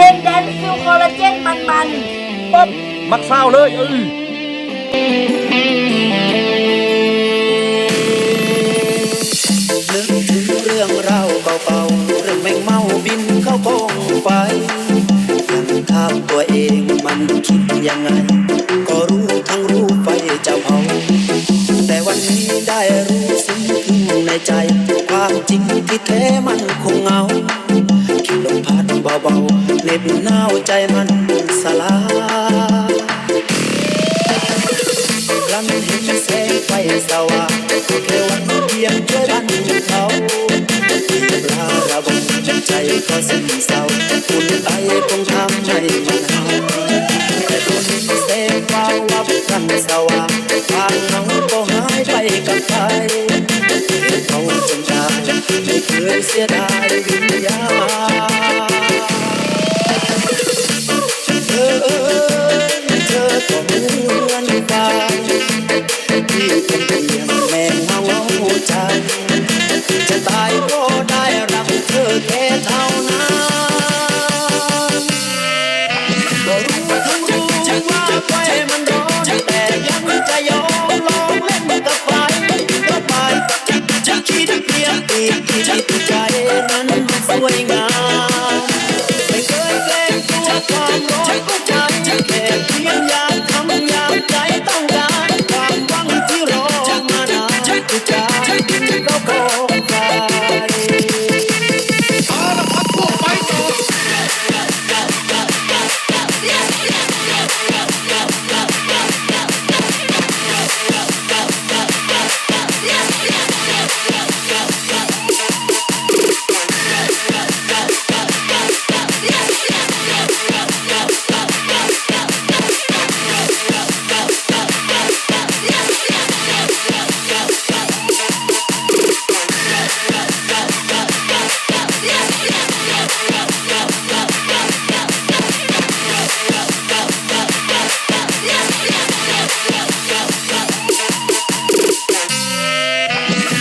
ลงแดนฟิลคอลลาเจนมันมันปั๊บมักเศร้าเลยเออนึกถึงเรื่องราวเก่าๆเรื่องแมงเมาบินเข้ากองไฟยังถามตัวเองมันคิดยังไง ก็รู้ทั้งรู้ไฟจะเผาแต่วันนี้ได้รู้ซึ้งถึงในใจ ความจริงที่แท้มันคงเหงาคิดลมพัด เบาๆเหน็บหนาวใจมันสลายพลันเห็นแสงไฟสว่างแค่วันเพียงแค่ดันเขาลาระบมใจก็สิ้นเศร้าคุณไอคงทำให้มันหาแต่ตอนนี้แสงฟ้าวับกันสว่างความเงาก็หายไปกับไฟเขาจนตายไม่เคยเสียดายวิญญาณ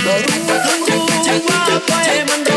รู้ว่งรู้ว่าไปมันรอ